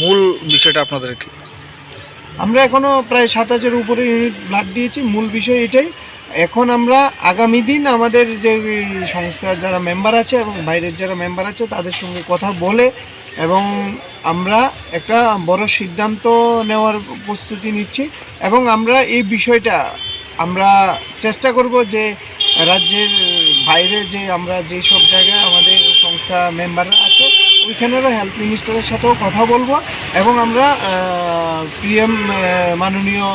মূল বিষয়টা আপনাদের কি? আমরা এখনও প্রায় সাত হাজার উপরে ইউনিট ব্লাড দিয়েছি। মূল বিষয় এটাই। এখন আমরা আগামী দিন আমাদের যে সংস্থার যারা মেম্বার আছে এবং বাইরের যারা মেম্বার আছে, তাদের সঙ্গে কথা বলে এবং আমরা একটা বড় সিদ্ধান্ত নেওয়ার প্রস্তুতি নিচ্ছি এবং আমরা এই বিষয়টা আমরা চেষ্টা করব যে রাজ্যের বাইরে যে আমরা যেই সব জায়গায় আমাদের সংস্থা মেম্বাররা আছে ওইখানেরও হেলথ মিনিস্টারের সাথেও কথা বলব এবং আমরা পিএম মাননীয়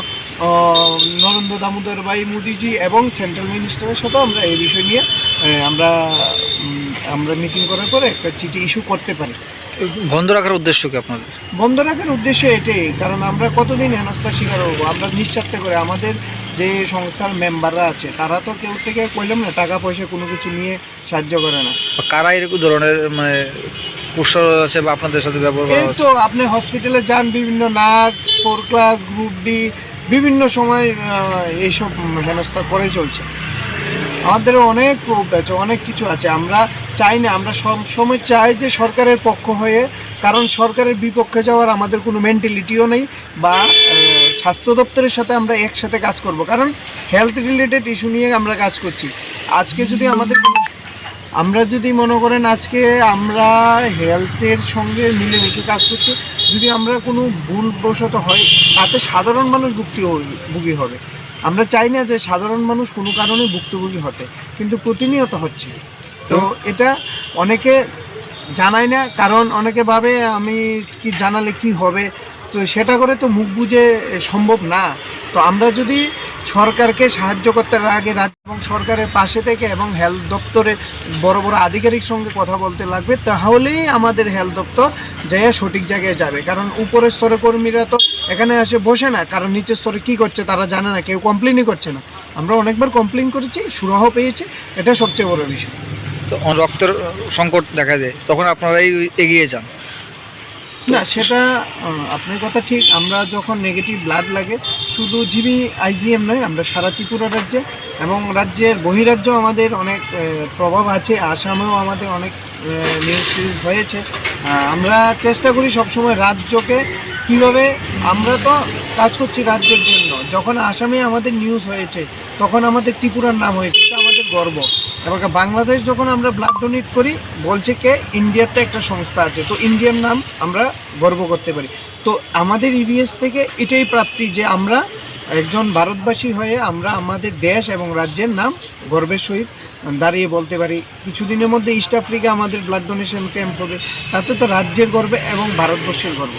নরেন্দ্র দামোদর ভাই মোদিজি এবং সেন্ট্রাল মিনিস্টারের সাথেও আমরা এই বিষয় নিয়ে আমরা আমরা মিটিং করার পরে একটা চিঠি ইস্যু করতে পারি। বন্ধ রাখার উদ্দেশ্য কি আপনাদের? বন্ধ রাখার উদ্দেশ্য এটাই কারণ আমরা কতদিন হেনস্থার শিকার হব? আমরা নিঃস্বার্থে করে আমাদের যে সংস্থার মেম্বাররা আছে তারা তো কেউ থেকে কইলাম না টাকা পয়সা কোনো কিছু নিয়ে সাহায্য করে না। কারা এরকম ধরনের মানে কুসল আছে বা আপনাদের সাথে ব্যবহার করা এই তো আপনি হসপিটালে যান বিভিন্ন nurse four class group D বিভিন্ন সময় এইসব হেনস্থা করে চলছে। আমাদের অনেক প্রুফ আছে অনেক কিছু আছে। আমরা চাই না আমরা সব সময় চাই যে সরকারের পক্ষ হয়ে কারণ সরকারের বিপক্ষে যাওয়ার আমাদের কোনো মেন্টালিটিও নেই বা স্বাস্থ্য দপ্তরের সাথে আমরা একসাথে কাজ করব। কারণ হেলথ রিলেটেড ইস্যু নিয়ে আমরা কাজ করছি। আজকে যদি আমাদের কোনো আমরা যদি মনে করেন আজকে আমরা হেলথের সঙ্গে মিলেমিশে কাজ করছি যদি আমরা কোনো ভুলবশত হয় তাতে সাধারণ মানুষ ভুক্তি ভুগি হবে। আমরা চাই না যে সাধারণ মানুষ কোনো কারণে ভুক্তভোগী হতে কিন্তু প্রতিনিয়ত হচ্ছে। তো এটা অনেকে জানায় না কারণ অনেকে ভাবে আমি কি জানালে কি হবে? তো সেটা করে তো মুখ বুঝে সম্ভব না। তো আমরা যদি সরকারকে সাহায্য করতে আগে রাজ্য এবং সরকারের পাশে থেকে এবং হেলথ দপ্তরের বড় বড় আধিকারিক সঙ্গে কথা বলতে লাগবে, তাহলেই আমাদের হেলথ দপ্তর যাইয়া সঠিক জায়গায় যাবে। কারণ উপরের স্তরের কর্মীরা তো এখানে আসে বসে না, কারণ নিচের স্তরে কী করছে তারা জানে না, কেউ কমপ্লেনই করছে না। আমরা অনেকবার কমপ্লেন করেছি, সুরাহ পেয়েছি, এটা সবচেয়ে বড় বিষয়। তো রক্তের সংকট দেখা যায় তখন আপনারাই এগিয়ে যান। না, সেটা আপনার কথা ঠিক। আমরা যখন নেগেটিভ ব্লাড লাগে, শুধু জিবি আইজিএম নয়, আমরা সারা ত্রিপুরা রাজ্যে এবং রাজ্যের বহিরাজ্য আমাদের অনেক প্রভাব আছে, আসামেও আমাদের অনেক নিউজ টিউজ হয়েছে। আমরা চেষ্টা করি সবসময় রাজ্যকে কীভাবে আমরা তো কাজ করছি রাজ্যের জন্য। যখন আসামে আমাদের নিউজ হয়েছে, তখন আমাদের ত্রিপুরার নাম হয়েছে। আমাদের গর্ব। এবং বাংলাদেশ যখন আমরা ব্লাড ডোনেট করি, বলছে কে? ইন্ডিয়াতে একটা সংস্থা আছে। তো ইন্ডিয়ার নাম আমরা গর্ব করতে পারি। তো আমাদের ইবিএস থেকে এটাই প্রাপ্তি যে আমরা একজন ভারতবাসী হয়ে আমরা আমাদের দেশ এবং রাজ্যের নাম গর্বের সহিত দাঁড়িয়ে বলতে পারি। কিছুদিনের মধ্যে ইস্ট আফ্রিকা আমাদের ব্লাড ডোনেশন ক্যাম্প হবে। তাতে তো রাজ্যের গর্বে এবং ভারতবর্ষের গর্ব।